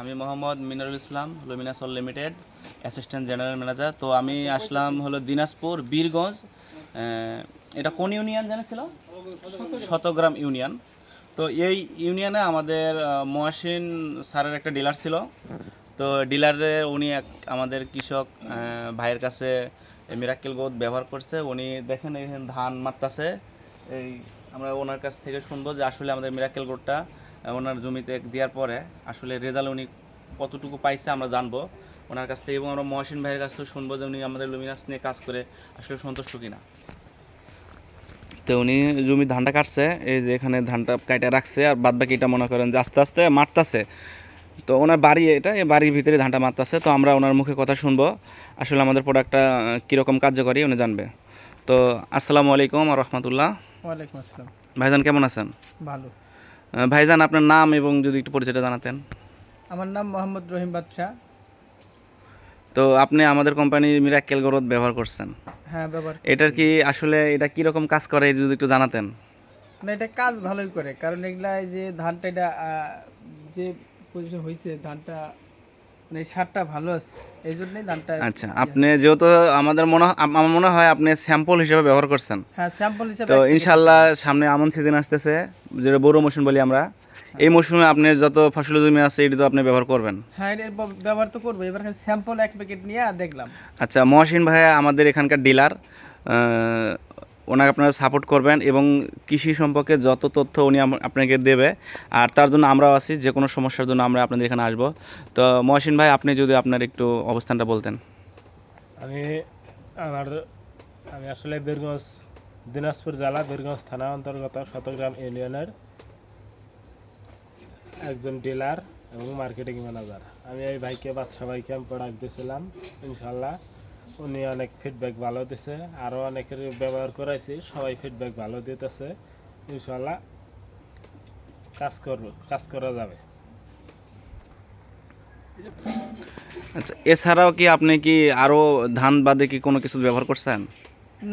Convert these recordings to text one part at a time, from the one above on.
আমি Mohammad Minarul Islam লুমিনাসল limited assistant general manager. তো আমি আসলাম হলো দিনাজপুর বীরগঞ্জ এটা কোন ইউনিয়ন জানেছিল? শতগ্রাম ইউনিয়ন। তো এই ইউনিয়নে আমাদের মহাসিন স্যারের একটা ডিলার ছিল। তো ডিলারে উনি এক আমাদের কৃষক ভাইয়ের কাছে মিরাক্কেল গোদ ব্যবহার করছে। উনি দেখেন এখানে ধান মারতাছে। এই আমরা ওনার কাছ থেকে শুনব যে আসলে আমাদের মিরাক্কেল গোডটা ওনার জমিতে দেওয়ার পরে আসলে রেজাল্ট উনি কতটুকু পাইছে আমরা জানব। ওনার কাছ থেকে এবং আমরা মহসিন ভাইয়ের কাছ থেকে শুনব যে উনি আমাদের লুমিনাস নিয়ে কাজ করে আসলে সন্তুষ্ট কিনা। তো উনি জমি ধানটা কাটছে এই যে এখানে ধানটা কাটা রাখছে আর বাদ বাকিটা মনে করেন যে আস্তে আস্তে মারতাছে। তো ওনার বাড়ি এটা এই বাড়ির ভিতরে ধানটা মারতাছে। তো আমরা ওনার মুখে কথা শুনব আসলে আমাদের প্রোডাক্টটা কীরকম কার্যকরী উনি জানবে। তো আসসালামু আলাইকুম আর রহমতুল্লাহ। ওয়ালাইকুম আসসালাম। ভাইজান কেমন আছেন? ভালো। ভাইজান আপনার নাম এবং যদি একটু পরিচয়টা জানাতেন। আমার নাম মোহাম্মদ রহিম বাদশাহ। তো আপনি আমাদের কোম্পানি মিরাক্কেল গ্রোথ ব্যবহার করছেন। হ্যাঁ ব্যবহার এটার কি আসলে এটা কি রকম কাজ করে যদি একটু জানাতেন? না এটা কাজ ভালোই করে কারণ এগুলা যে ধানটা এটা যে পজিশন হয়েছে ধানটা মানে সারটা ভালো আছে এই জন্যই ধানটা আচ্ছা আপনি যেহেতু আমাদের মনে হয় আমার মনে হয় আপনি স্যাম্পল হিসেবে ব্যবহার করছেন। হ্যাঁ স্যাম্পল হিসাবে তো ইনশাল্লাহ সামনে আমন সিজন আসতেছে যেটা বড় মৌসুম বলি আমরা। এই মৌসুমে আপনি যত ফসল জমি আছে এটি তো আপনি ব্যবহার করবেন। হ্যাঁ এর ব্যবহার তো করব। এবার স্যাম্পল এক প্যাকেট নিয়ে দেখলাম। আচ্ছা মহসিন ভাইয়া আমাদের এখানকার ডিলার ওনাকে আপনারা সাপোর্ট করবেন এবং কৃষি সম্পর্কে যত তথ্য উনি আপনাকে দেবে, আর তার জন্য আমরাও আছি, যে কোনো সমস্যার জন্য আমরা আপনাদের এখানে আসব। তো মহসিন ভাই, আপনি যদি আপনার একটু অবস্থানটা বলতেন। আমি আমার, আমি আসলে বীরগঞ্জ, দিনাজপুর জেলা, বীরগঞ্জ থানা অন্তর্গত শতগ্রাম ইউনিয়নের একজন ডিলার এবং মার্কেটিং ম্যানেজার। আমি এই ভাইকে বাদশা ভাইকে আমি প্রোডাক্ট দিয়েছিলাম, ইনশাল্লাহ। উনি অনেক ফিডব্যাক ভালো দিছে। আরও অনেকের ব্যবহার করাইছি সবাই ফিডব্যাক ভালো দিতেছে। ইনশাল্লাহ কাজ করব কাজ করা যাবে। আচ্ছা এছাড়াও কি আপনি কি আরও ধান বাদে কি কোনো কিছু ব্যবহার করছেন?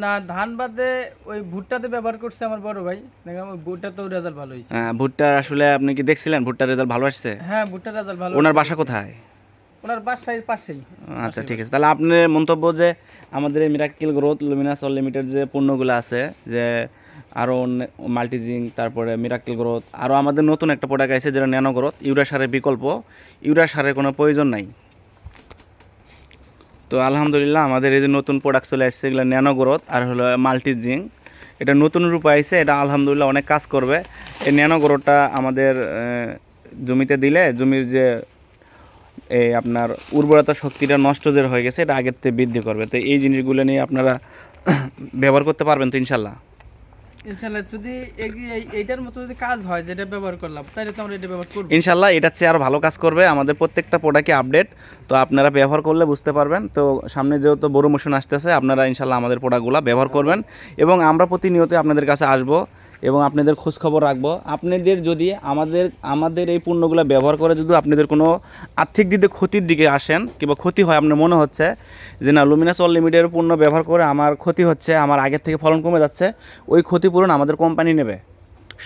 না ধান বাদে ওই ভুট্টাতে ব্যবহার করছে আমার বড় ভাই। দেখলাম ওই ভুট্টাতেও রেজাল্ট ভালো হয়েছে হ্যাঁ ভুট্টার আসলে আপনি কি দেখছিলেন? ভুট্টার রেজাল্ট ভালো আসছে? হ্যাঁ ভুট্টার রেজাল্ট ভালো ওনার বাসা কোথায়? ওনার বাসায় পাশেই। আচ্ছা ঠিক আছে। তাহলে আপনার মন্তব্য যে আমাদের এই গ্রোথ লুমিনাস লিমিটেড যে পণ্যগুলো আছে, যে আরও মাল্টিজিং তারপরে মিরাক্কেল গ্রোথ আরও আমাদের নতুন একটা প্রোডাক্ট আছে যেটা ন্যানো গ্রোথ ইউরিয়া সারের বিকল্প। ইউরিয়া সারের কোনো প্রয়োজন নাই। তো আলহামদুলিল্লাহ আমাদের এই যে নতুন প্রোডাক্ট চলে আসছে, এগুলো ন্যানো গ্রোথ আর হলো মাল্টিজিং এটা নতুন রূপে আইছে, এটা আলহামদুলিল্লাহ অনেক কাজ করবে। এই ন্যানো গ্রোথটা আমাদের জমিতে দিলে, জমির যে এই আপনার উর্বরতা শক্তিটা নষ্ট যে হয়ে গেছে, এটা আগের থেকে বৃদ্ধি করবে। তো এই জিনিসগুলো নিয়ে আপনারা ব্যবহার করতে পারবেন তো ইনশাল্লাহ? ইনশাল্লাহ যদি এইটার মতো যদি কাজ হয়, যেটা ব্যবহার করলাম তাহলে তো আমরা এটা এটার চেয়ে আরও ভালো কাজ করবে। আমাদের প্রত্যেকটা প্রোডাক্টে আপডেট তো আপনারা ব্যবহার করলে বুঝতে পারবেন। তো সামনে যেহেতু বড় মোশন আসতেছে, আপনারা ইনশাল্লাহ আমাদের প্রোডাক্টগুলো ব্যবহার করবেন। এবং আমরা প্রতিনিয়ত আপনাদের কাছে আসব এবং আপনাদের খোঁজ খবর রাখব। আপনাদের যদি আমাদের আমাদের এই পণ্যগুলো ব্যবহার করে যদি আপনাদের কোনো আর্থিক দিকে ক্ষতির দিকে আসেন, কিংবা ক্ষতি হয় আপনার মনে হচ্ছে, যে না লুমিনাস অল লিমিটেড পণ্য ব্যবহার করে আমার ক্ষতি হচ্ছে, আমার আগের থেকে ফলন কমে যাচ্ছে, ওই ক্ষতিপূরণ আমাদের কোম্পানি নেবে।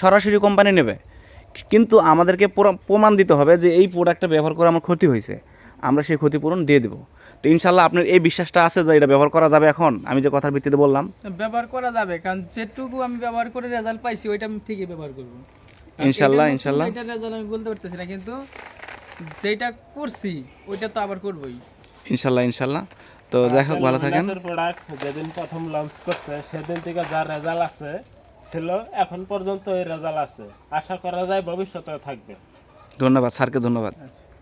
সরাসরি কোম্পানি নেবে। কিন্তু আমাদেরকে প্রমাণ দিতে হবে যে এই প্রোডাক্টটা ব্যবহার করে আমার ক্ষতি হয়েছে। আমরা সেই ক্ষতিপূরণ দিয়ে দেবো। তো ইনশাল্লাহ আপনার এই বিশ্বাসটা আছে যে এটা ব্যবহার করা যাবে এখন? আমি যে কথার ভিত্তিতে বললাম। ব্যবহার করা যাবে কারণ যেটুকু আমি ব্যবহার করে রেজাল্ট পাইছি ওইটা আমি ঠিকই ব্যবহার করব। ইনশাল্লাহ, ইনশাল্লাহ। এটা রেজাল্ট আমি বলতে পারতেছি না কিন্তু যেটা করছি ওইটা তো আবার করবোই। ইনশাল্লাহ ইনশাল্লাহ। তো যাই হোক ভালো থাকেন। প্রোডাক্ট যেদিন প্রথম লঞ্চ করছে সেদিন থেকে যা রেজাল্ট আছে ছিল এখন পর্যন্ত এই রেজাল্ট আছে। আশা করা যায় ভবিষ্যতে থাকবে। ধন্যবাদ স্যারকে ধন্যবাদ। আচ্ছা।